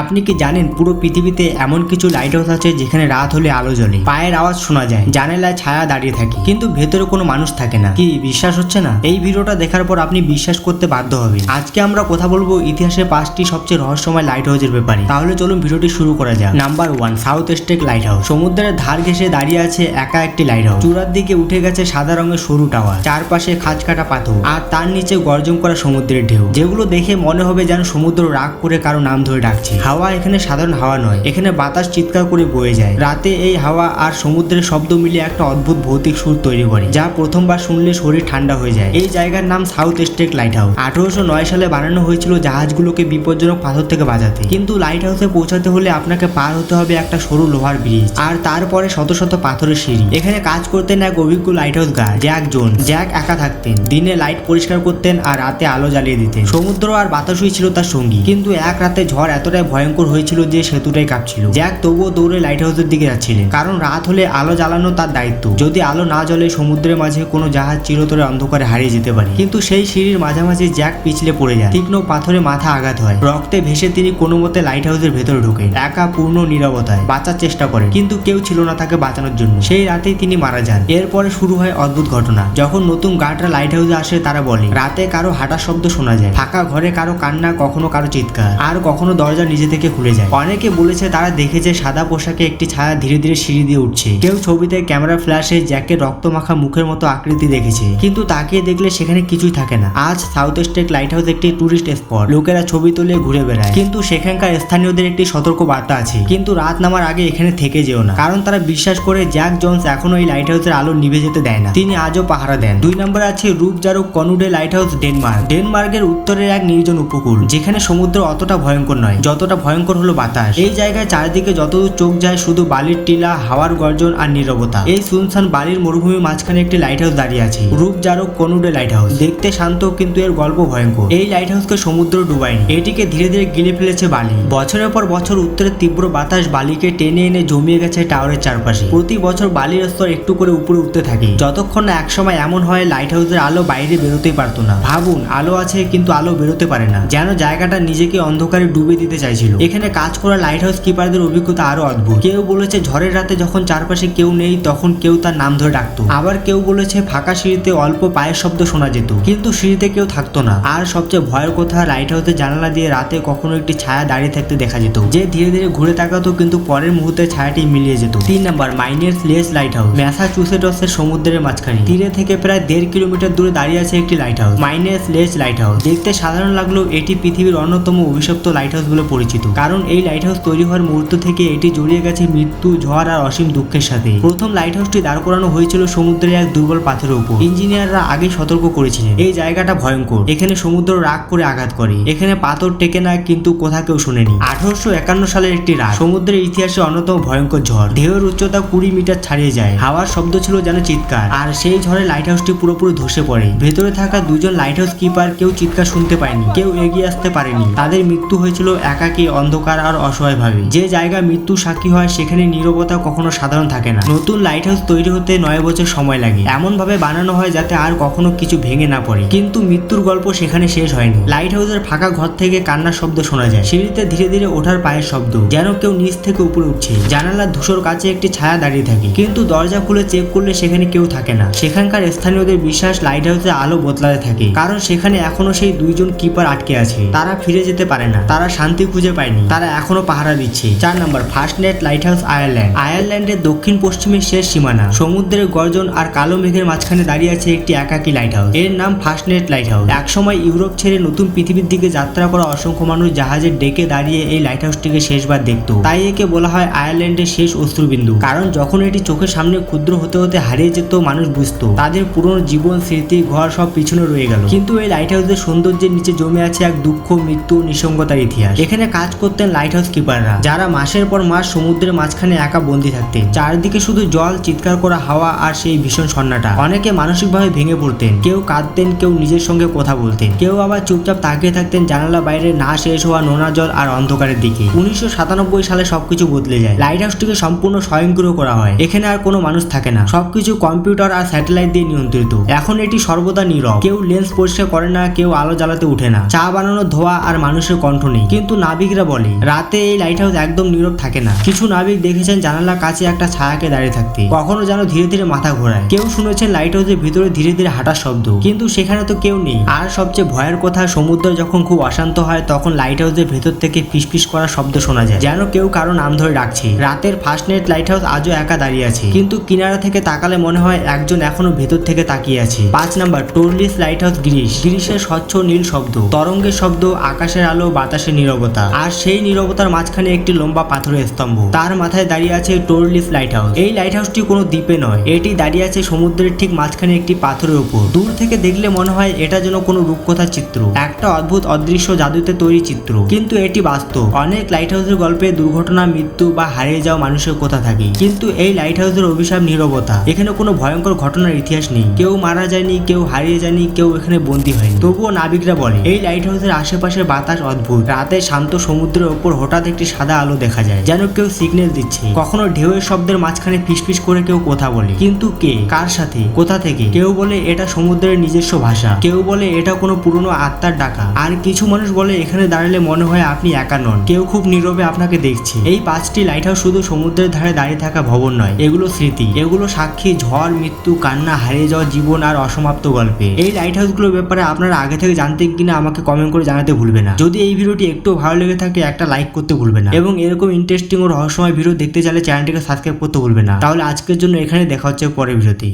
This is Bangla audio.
আপনি কি জানেন পুরো পৃথিবীতে এমন কিছু লাইট হাউস আছে যেখানে রাত হলে আলো জ্বলে? পায়ের আওয়াজ শোনা যায়, জানালায় ছায়া দাঁড়িয়ে থাকে, কিন্তু ভেতরে কোনো মানুষ থাকে না। কি, বিশ্বাস হচ্ছে না? এই ভিডিওটা দেখার পর আপনি বিশ্বাস করতে বাধ্য হবেন। আজকে আমরা কথা বলব ইতিহাসে পাঁচটি সবচেয়ে রহস্যময় লাইট হাউসের ব্যাপারে। তাহলে চলুন ভিডিওটি শুরু করা যাক। Number one South Stack lighthouse সমুদ্রের ধার ঘেসে দাঁড়িয়ে আছে একা একটি লাইট হাউস চূড়ার দিকে উঠে গেছে সাদা রঙের সরু টাওয়ার। চারপাশে খাঁজ কাটা পাথর। আর তার নিচে গর্জন করা সমুদ্রের ঢেউ, যেগুলো দেখে মনে হবে যেন সমুদ্র রাগ করে কারও নাম ধরে ডাকছে। হাওয়া এখানে সাধারণ হাওয়া নয়। এখানে বাতাস চিৎকার করে বয়ে যায়। রাতে এই হাওয়া আর সমুদ্রের শব্দ মিলে একটা অদ্ভুত ভৌতিক সুর তৈরি করে, যা প্রথমবার শুনলে শরীর ঠান্ডা হয়ে যায়। এই জায়গার নাম সাউথ স্টেক লাইট হাউস আঠারোশো নয় সালে বানানো হয়েছিল জাহাজগুলোকে বিপজ্জনক পাথর থেকে বাঁচাতে। কিন্তু লাইট হাউসে পৌঁছাতে হলে আপনাকে পার হতে হবে একটা সরু লোহার ব্রিজ আর তারপরে শত শত পাথরের সিঁড়ি। এখানে কাজ করতেন এক অভিজ্ঞ lighthouse guard Jack John Jack একা থাকতেন। দিনে লাইট পরিষ্কার করতেন আর রাতে আলো জ্বালিয়ে দিতেন। সমুদ্র আর বাতাসই ছিল তার সঙ্গী। কিন্তু এক রাতে ঝড় এতটাই ভয়ঙ্কর হয়েছিল যে সেতুটাই কাঁপছিল। জ্যাক তবুও দৌড়ে লাইট হাউসের দিকে যাচ্ছিলেন। কারণ রাত হলে আলো জ্বালানো তার দায়িত্ব। যদি আলো না জ্বলে সমুদ্রের মাঝে কোনো জাহাজ চিরতরে অন্ধকারে হারিয়ে যেতে পারে। কিন্তু সেই সিঁড়ির মাঝামাঝি জ্যাক পিছলে পড়ে যায়। তীক্ষ্ণ পাথরে মাথা আঘাত হয়। রক্তে ভেসে তিনি কোনো মতে লাইট হাউসের ভেতরে ঢোকেন। একা, পূর্ণ নিরবতায়। বাঁচার চেষ্টা করে কিন্তু কেউ ছিল না তাকে বাঁচানোর জন্য। সেই রাতেই তিনি মারা যান। এরপরে শুরু হয় অদ্ভুত ঘটনা। যখন নতুন গার্ডরা লাইট হাউসে আসে, তারা বলে, রাতে কারও হাঁটার শব্দ শোনা যায়। ফাঁকা ঘরে কারও কান্না, কখনো কারও চিৎকার। আর কখনো দরজা নিজে থেকে খুলে যায়। অনেকে বলেছে, তারা দেখেছে সাদা পোশাকে একটি ছায়া ধীরে ধীরে সিঁড়ি দিয়ে উঠছে। কেউ ছবিতে ক্যামেরা ফ্ল্যাশে জ্যাকের রক্ত মাখা মুখের মতো আকৃতি দেখেছে। কিন্তু তাকিয়ে দেখলে সেখানে কিছুই থাকে না। আজ সাউথ স্টেক লাইট হাউস একটি টুরিস্ট স্পট। লোকেরা ছবি তুলে ঘুরে বেড়ায়। কিন্তু সেখানকার স্থানীয়দের একটি সতর্ক বার্তা আছে। কিন্তু রাত নামার আগে এখানে থেকে যেও না। কারণ তারা বিশ্বাস করে, জ্যাক জোন্স এখনও এই লাইট হাউসের আলো নিভে যেতে দেয় না। তিনি আজও পাহারা দেন। দুই নম্বরে আছে রূপ Rubjerg Knude lighthouse Denmark. ডেনমার্কের উত্তরের এক নির্জন উপকূল, যেখানে সমুদ্র অতটা ভয়ঙ্কর নয়। যতটা ভয়ঙ্কর হলো বাতাস। এই জায়গায় চারিদিকে যতদূর চোখ যায়, শুধু বালির টিলা, হাওয়ার গর্জন আর নীরবতা। এই সুনসান বালির মরুভূমির মাঝখানে একটি লাইট হাউস দাঁড়িয়ে আছে। রূপজারক কনুডে লাইট হাউস দেখতে শান্ত, কিন্তু এর গল্প ভয়ঙ্কর। এই লাইট হাউসকে সমুদ্র ডুবায়নি। এটিকে ধীরে ধীরে গিলে ফেলেছে বালি। বছরের পর বছর উত্তরের তীব্র বাতাস বালিকে টেনে এনে জমিয়ে গেছে টাওয়ারের চারপাশে। প্রতি বছর বালির স্তর একটু করে উপরে উঠতে থাকে। যতক্ষণ না একসময় এমন হয় লাইট হাউসের আলো বাইরে বেরোতেই পারতো না। ভাবুন, আলো আছে, কিন্তু আলো বেরোতে পারে না। যেন জায়গাটা নিজেকে অন্ধকারে ডুবে দিতে চাইছিল এখানে কাজ করা লাইট হাউস কিপারদের অভিজ্ঞতা আরও অদ্ভুত। কেউ বলেছে ঝড়ের রাতে যখন চারপাশে কেউ নেই, তখন কেউ তার নাম ধরে ডাকতো। আবার কেউ বলেছে ফাঁকা সিঁড়িতে অল্প পায়ের শব্দ শোনা যেত। কিন্তু সিঁড়িতে কেউ থাকতো না। আর সবচেয়ে ভয়ের কথা লাইট হাউসের জানালা দিয়ে রাতে কখনো একটি ছায়া দাঁড়িয়ে থাকতে দেখা যেত। যে ধীরে ধীরে ঘুরে তাকাতো, কিন্তু পরের মুহূর্তে ছায়াটি মিলিয়ে যেত। তিন নাম্বার মাইনের লেস লাইট হাউস ম্যাসাচুসেটসের সমুদ্রের মাঝখানে। তীরে থেকে প্রায় দেড় কিলোমিটার দূরে দাঁড়িয়ে আছে একটি লাইট হাউস মাইনেস লেস লাইট হাউস দেখতে সাধারণ লাগলেও এটি পৃথিবীর অন্যতম অভিশপ্ত লাইট হাউস বলে পরিচিত। কারণ এই লাইট হাউস তৈরি হওয়ার মুহূর্ত থেকে এটি জড়িয়ে গেছে মৃত্যু, ঝড় আর অসীম দুঃখের সাথে। প্রথম লাইট হাউসটি দাঁড় করানো হয়েছিল সমুদ্রের এক দুর্বল পাথরের উপর। ইঞ্জিনিয়াররা আগে সতর্ক করেছিলেন। এই জায়গাটা ভয়ঙ্কর। এখানে সমুদ্র রাগ করে আঘাত করে। এখানে পাথর টেকে না কিন্তু কোথা কেউ শোনেনি। আঠারোশো একান্ন সালের একটি রাত। সমুদ্রের ইতিহাসে অন্যতম ভয়ঙ্কর ঝড়। ঢেউয়ের উচ্চতা কুড়ি মিটার ছাড়িয়ে যায়। হাওয়ার শব্দ ছিল যেন চিৎকার। আর সেই ঝড়ে লাইট হাউসটি পুরোপুরি ধসে পড়ে। ভেতরে থাকা দুজন লাইট হাউস কিপার কেউ চিৎকার শুনতে পায়নি। কেউ এগিয়ে আসতে পারেনি। তাদের মৃত্যু হয়েছিল একাকী অন্ধকার আর অসহায় ভাবে। যে জায়গা মৃত্যু সাক্ষী হয়, সেখানে নীরবতা কখনো সাধারণ থাকে না। নতুন লাইট হাউস তৈরি হতে নয় বছর সময় লাগে। এমন ভাবে বানানো হয় যাতে আর কখনো কিছু ভেঙে না পড়ে। কিন্তু মৃত্যুর গল্প সেখানে শেষ হয়নি। লাইট হাউসের ফাঁকা ঘর থেকে কান্নার শব্দ শোনা যায়। সিঁড়িতে ধীরে ধীরে ওঠার পায়ের শব্দ, যেন কেউ নিচ থেকে উপরে উঠছে। জানালার ধূসর কাছে একটি ছায়া দাঁড়িয়ে থাকে। কিন্তু দরজা খুলে চেক করলে সেখানে কেউ থাকে না। সেখানকার স্থানীয়দের বিশ্বাস লাইট হাউসে আলো বদলাতে থাকে। কারণ সেখানে এখনও সেই দুইজন কিপার আটকে আছে। তারা ফিরে যেতে পারে না। তারা শান্তি খুঁজে পায়নি। তারা এখনও পাহারা দিচ্ছে। চার নম্বর Fastnet lighthouse Ireland. আয়ারল্যান্ডের দক্ষিণ পশ্চিমের শেষ সীমানা। সমুদ্রের গর্জন আর কালো মেঘের মাঝখানে দাঁড়িয়ে আছে একটি একাকী লাইট হাউস এর নাম ফার্স্ট নেট লাইট হাউস একসময় ইউরোপ ছেড়ে নতুন পৃথিবীর দিকে যাত্রা করা অসংখ্য মানুষ জাহাজের ডেকে দাঁড়িয়ে এই লাইট হাউসটিকে শেষবার দেখতো। তাই একে বলা হয় আয়ারল্যান্ডের শেষ অশ্রুবিন্দু। কারণ যখন এটি চোখের সামনে ক্ষুদ্র হতে হতে হারিয়ে যেত, মানুষ বুঝতো, তাদের পুরনো জীবন, স্মৃতি, ঘর সব পিছনে রয়ে গেল। কিন্তু এই লাইট হাউসের সৌন্দর্যের নিচে জমে আছে এক দুঃখ, মৃত্যু, নিঃসঙ্গতার ইতিহাস। এখানে কাজ করতেন লাইট হাউস কিপাররা যারা মাসের পর মাস সমুদ্রের মাঝখানে একা বন্দি থাকতেন। চারদিকে শুধু জল, চিৎকার করা হাওয়া আর সেই ভীষণ সন্নাটা। অনেকে মানসিকভাবে ভেঙে পড়তেন। কেউ কাঁদতেন, কেউ নিজের সঙ্গে কথা বলতেন। কেউ আবার চুপচাপ তাকিয়ে থাকতেন জানালা বাইরে না শেষ হওয়া নোনা জল আর অন্ধকারের দিকে। উনিশশো সাতানব্বই সালে সবকিছু বদলে যায়। লাইট হাউসটিকে সম্পূর্ণ স্বয়ংক্রিয় করা হয়। এখানে আর কোনো মানুষ থাকে না। সবকিছু কম্পিউটার আর স্যাটেলাইট দিয়ে নিয়ন্ত্রিত। এখন এটি সর্বদা নীরব। কেউ লেন্স পরিষ্কার করে না, কেউ আলো জ্বালাতে উঠে না। চা বানানোর ধোয়া আর মানুষের কণ্ঠ নেই। কিন্তু নাবিক নাবিকরা বলে, রাতে এই লাইট হাউস একদম নীরব থাকে না। কিছু নাবিক দেখেছেন জানালার কাছে একটা ছায়াকে দাঁড়িয়ে থাকতে। কখনো যেন ধীরে ধীরে মাথা ঘোরায়। কেউ শুনেছেন লাইট হাউসের ভিতরে ধীরে ধীরে হাঁটার শব্দ। কিন্তু সেখানে তো কেউ নেই। আর সবচেয়ে ভয়ের কথা, সমুদ্র যখন খুব অশান্ত হয়, তখন লাইট হাউসের ভেতর থেকে ফিসফিস করার শব্দ শোনা যায়। যেন কেউ কারও নাম ধরে ডাকছে। রাতের ফার্স্ট নাইট লাইট হাউস আজও একা দাঁড়িয়ে আছে। কিন্তু কিনারা থেকে তাকালে মনে হয় একজন এখনও ভেতর থেকে তাকিয়ে আছে। পাঁচ number, Tourlitis lighthouse Greece. গ্রিসের স্বচ্ছ নীল শব্দ। তরঙ্গের শব্দ, আকাশের আলো, বাতাসের নীরবতা। আর সেই নীরবতার মাঝখানে একটি লম্বা পাথরের স্তম্ভ। তার মাথায় দাঁড়িয়ে আছে টোরলিস লাইট হাউস এই লাইট হাউসটি কোনো দ্বীপে নয়। এটি দাঁড়িয়ে আছে সমুদ্রের ঠিক মাঝখানে একটি পাথরের উপর। দূর থেকে দেখলে মনে হয় এটা যেন কোনো রূপকথার চিত্র। একটা অদ্ভুত অদৃশ্য জাদুতে তৈরি চিত্র। কিন্তু এটি বাস্তব। অনেক লাইট হাউসের গল্পে দুর্ঘটনা, মৃত্যু বা হারিয়ে যাওয়া মানুষের কথা থাকে। কিন্তু এই লাইট হাউসের অভিশাপ নীরবতা। এখানে কোনো ভয়ঙ্কর ঘটনার ইতিহাস নেই। কেউ মারা যায়নি, কেউ হারিয়ে যায়নি, কেউ এখানে বন্দী হয়নি। তবুও নাবিকরা বলে, এই লাইট হাউসের আশেপাশের বাতাস অদ্ভুত। রাতে শান্ত সমুদ্রের ওপর হঠাৎ একটি সাদা আলো দেখা যায়, যেন কেউ সিগন্যাল দিচ্ছে। কখনো ঢেউয়ের শব্দের মাঝখানে ফিসফিস করে কেউ কথা বলে। কিন্তু কে? কার সাথে? কোথা থেকে? কেউ বলে, এটা সমুদ্রের নিজস্ব ভাষা। কেউ বলে, এটা কোনো পুরনো আত্মার ডাকা। আর কিছু মানুষ বলে, এখানে দাঁড়ালে মনে হয় আপনি একা নন। কেউ খুব নীরবে আপনাকে দেখছে। এই পাঁচটি লাইট হাউস শুধু সমুদ্রের ধারে দাঁড়িয়ে থাকা ভবন নয়, এগুলো স্মৃতি। এগুলো সাক্ষী ঝড়, মৃত্যু, কান্না, হারিয়ে যাওয়া জীবন আর অসমাপ্ত গল্পে। এই লাইট হাউসগুলোর ব্যাপারে আপনারা আগে থেকে জানতেন কিনা আমাকে কমেন্ট করে জানাতে ভুলবে না। যদি এই ভিডিওটি একটু ভালো লেগে থাকে, একটা লাইক করতে ভুলবে না। এবং এরকম ইন্টারেস্টিং ও রহস্যময় ভিডিও দেখতে চাইলে চ্যানেলটিকে সাবস্ক্রাইব করতে ভুলবে না। তাহলে আজকের জন্য এখানে দেখা হচ্ছে পরের ভিডিওতে